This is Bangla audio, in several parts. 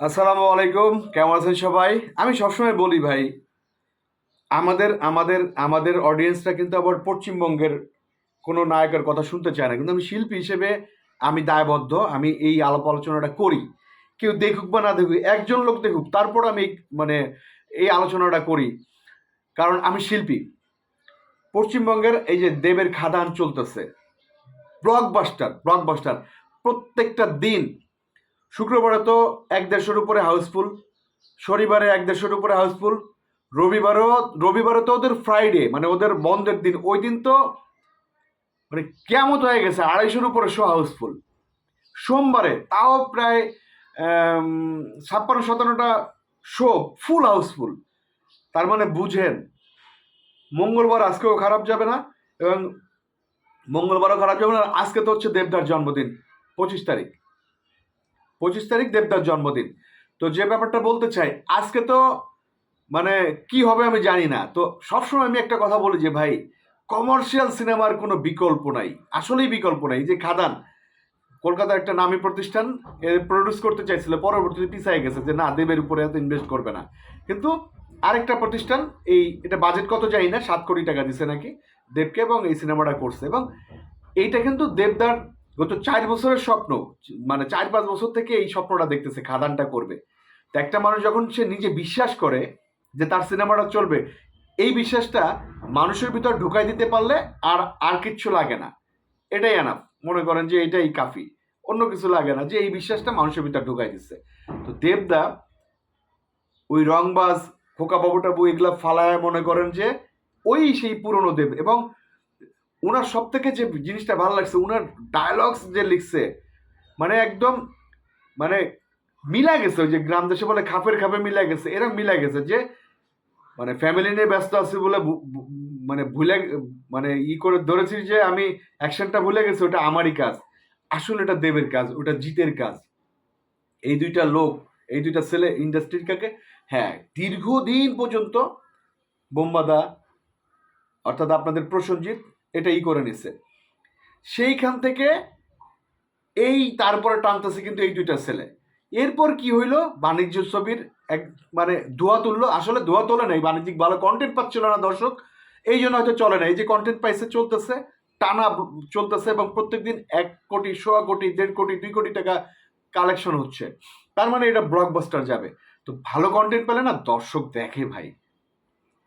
আসসালামু আলাইকুম, কেমন আছেন সবাই? আমি সবসময় বলি ভাই, আমাদের আমাদের আমাদের অডিয়েন্সটা কিন্তু আবার পশ্চিমবঙ্গের কোনো নায়কের কথা শুনতে চায় না। কিন্তু আমি শিল্পী হিসেবে আমি দায়বদ্ধ, আমি এই আলাপ আলোচনাটা করি। কেউ দেখুক বা না দেখুক, একজন লোক দেখুক, তারপর আমি মানে এই আলোচনাটা করি। কারণ আমি শিল্পী। পশ্চিমবঙ্গের এই যে দেবের খাদান চলতেছে ব্লকবাস্টার ব্লকবাস্টার প্রত্যেকটা দিন শুক্রবারে তো এক দেড়শোর উপরে হাউসফুল, শনিবারে এক দেড়শোর উপরে হাউসফুল, রবিবারও, রবিবারে তো ওদের ফ্রাইডে মানে ওদের বন্ধের দিন। ওই দিন তো মানে কেমত হয়ে গেছে, আড়াইশোর উপরে শো হাউসফুল। সোমবারে তাও প্রায় ছাপ্পান্ন, সাতান্নটা শো ফুল হাউসফুল। তার মানে বুঝেন, মঙ্গলবার আজকেও খারাপ যাবে না, এবং মঙ্গলবারও খারাপ যাবে না। আজকে তো হচ্ছে দেবদার জন্মদিন, পঁচিশ তারিখ। পঁচিশ তারিখ দেবদার জন্মদিন। তো যে ব্যাপারটা বলতে চাই, আজকে তো মানে কি হবে আমি জানি না। তো সবসময় আমি একটা কথা বলি যে, ভাই কমার্শিয়াল সিনেমার কোনো বিকল্প নাই। আসলেই বিকল্প নাই। যে খাদান, কলকাতার একটা নামী প্রতিষ্ঠান প্রডিউস করতে চাইছিল, পরবর্তীতে পিছাই গেছে যে, না, দেবের উপরে এত ইনভেস্ট করবে না। কিন্তু আরেকটা প্রতিষ্ঠান, এই এটা বাজেট কত জানি না, সাত কোটি টাকা দিছে নাকি দেবকে এবং এই সিনেমাটা করছে। এবং এইটা কিন্তু দেবদার গত চার বছরের স্বপ্ন মানে চার পাঁচ বছর থেকে এই স্বপ্নটা দেখতেছে, খাদানটা করবে। তো একটা মানুষ যখন সে নিজে বিশ্বাস করে যে তার সিনেমাটা চলবে, এই বিশ্বাসটা মানুষের ভিতর ঢুকাই দিতে পারলে আর আর কিচ্ছু লাগে না। এটাই আনাফ মনে করেন যে এটাই কাফি। অন্য কিছু লাগে না, যে এই বিশ্বাসটা মানুষের ভিতর ঢুকাই দিচ্ছে। তো দেবদা, ওই রংবাজ, খোকা বাবু টাবু এগুলা ফালায় মনে করেন যে ওই সেই পুরনো দেব এবং ওনার সব থেকে যে জিনিসটা ভালো লাগছে, ওনার ডায়লগস যে লিখছে মানে একদম মানে মিলা গেছে, ওই যে গ্রাম দেশে বলে খাপের খাপে মিলা গেছে, এরকম মিলা গেছে যে মানে ফ্যামিলি নিয়ে ব্যস্ত আছি বলে মানে ভুলে মানে ই করে ধরেছি যে আমি অ্যাকশনটা ভুলে গেছি, ওটা আমারই কাজ। আসলে এটা দেবের কাজ, ওটা জিতের কাজ। এই দুইটা লোক, এই দুইটা ছেলে ইন্ডাস্ট্রির কাকে? হ্যাঁ দীর্ঘদিন পর্যন্ত বোম্বাদা, অর্থাৎ আপনাদের প্রসঞ্জিৎ এটা ই করে নিছে। সেইখান থেকে এই তারপরে টানতেছে কিন্তু এই দুইটা ছেলে। এরপর কি হইল? বাণিজ্য ছবির এক মানে ধোয়া তুললো। আসলে ধোয়া তোলে নাই, বাণিজ্যিক ভালো কন্টেন্ট পাচ্ছিল না দর্শক। এই জন্য হয়তো চলে না এই যে কন্টেন্ট পাইছে চলতেছে, টানা চলতেছে এবং প্রত্যেকদিন এক কোটি, সোয়া কোটি, দেড় কোটি, দুই কোটি টাকা কালেকশন হচ্ছে। তার মানে এটা ব্লকবাস্টার যাবে। তো ভালো কন্টেন্ট পেলে না দর্শক দেখে ভাই।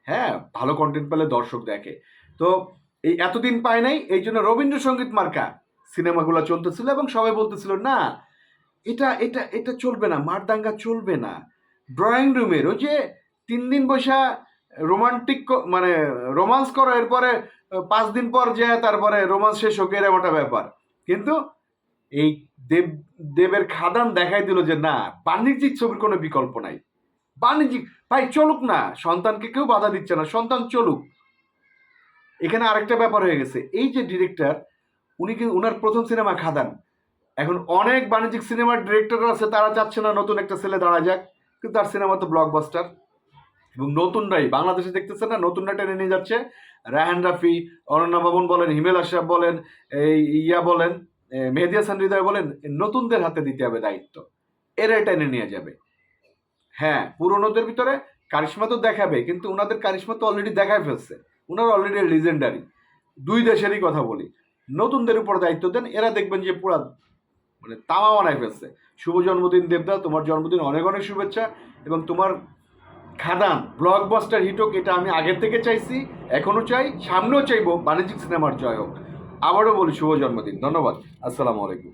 হ্যাঁ ভালো কন্টেন্ট পেলে দর্শক দেখে। তো এই এতদিন পায় নাই, এই জন্য রবীন্দ্রসঙ্গীত মার্কা সিনেমাগুলো চলতেছিল এবং সবাই বলতেছিল, না, এটা এটা এটা চলবে না, মারদাঙ্গা চলবে না। ড্রয়িং রুমের ওই যে তিন দিন বসা রোমান্টিক মানে রোমান্স করো, এরপরে পাঁচ দিন পর যে তারপরে রোমান্স শেষ হোক, এরকম একটা ব্যাপার। কিন্তু এই দেব, দেবের খাদান দেখাই দিল যে, না, বাণিজ্যিক ছবির কোনো বিকল্প নাই। বাণিজ্যিক, ভাই, চলুক না, সন্তানকে কেউ বাধা দিচ্ছে না, সন্তান চলুক। এখানে আরেকটা ব্যাপার হয়ে গেছে। এই যে ডিরেক্টর উনি কিন্তু ওনার প্রথম সিনেমা খাদান। এখন অনেক বাণিজ্যিক সিনেমার ডিরেক্টর আছে, তারা চাচ্ছে না নতুন একটা ছেলে দাঁড়া যাক, কিন্তু তার সিনেমা তো ব্লকবাস্টার এবং নতুনরাই, বাংলাদেশে দেখতেছে না, নতুনরা টেনে নিয়ে যাচ্ছে। রায়হান রাফি, অনন্যা ভবন বলেন, হিমেল আশরাফ বলেন, এই ইয়া বলেন মেহেদি হাসান হৃদয় বলেন নতুনদের হাতে দিতে হবে দায়িত্ব। এরাই টেনে নিয়ে যাবে। হ্যাঁ পুরনোদের ভিতরে কারিশ্মা তো দেখাবে, কিন্তু ওনাদের কারিশ্মা তো অলরেডি দেখায় ফেলছে। ওনারা অলরেডি লিজেন্ডারি দুই দেশেরই কথা বলি। নতুনদের উপর দায়িত্ব দেন, এরা দেখবেন যে পুরা মানে তামা বানায় ফেলছে। শুভ জন্মদিন, দেবদা, তোমার জন্মদিন, অনেক অনেক শুভেচ্ছা এবং তোমার খাদান ব্লকবাস্টার হিট হোক, এটা আমি আগের থেকে চাইছি, এখনও চাই, সামনেও চাইব, বাণিজ্যিক সিনেমার জয় হোক। আবারও বলি, শুভ জন্মদিন। ধন্যবাদ। আসসালামু আলাইকুম।